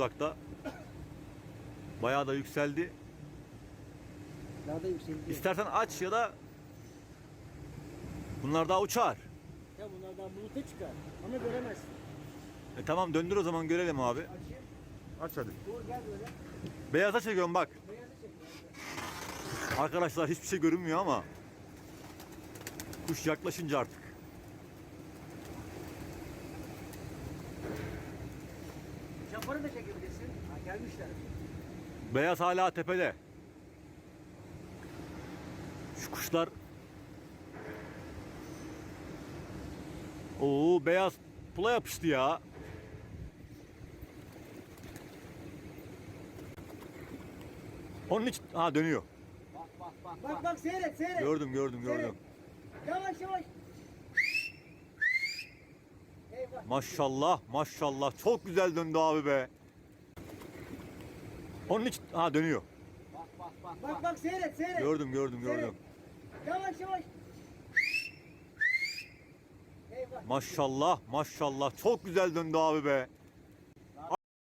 uzakta. Bayağı da yükseldi. Daha da yükseldi. İstersen aç ya da bunlar daha uçar. Ya bunlardan buluta çıkar. Ama göremezsin. E tamam döndür o zaman görelim abi. Açayım. Aç hadi. Dur gel böyle. Beyaza çekiyorum bak. Beyazı çek. Arkadaşlar hiçbir şey görünmüyor ama kuş yaklaşınca artık. Çaparı da çekebilirsin. Ha gelmişler. Beyaz hala tepede. Şu kuşlar Oo beyaz pula yapıştı ya. Onun için ha dönüyor. Bak bak bak. Bak bak seyret seyret. Gördüm gördüm Seyret. gördüm. Yavaş yavaş. Maşallah maşallah çok güzel döndü abi be. Onun için ha dönüyor. Bak bak bak. Bak bak seyret seyret. Gördüm gördüm Seyret. gördüm. Yavaş yavaş. Maşallah maşallah çok güzel döndü abi be.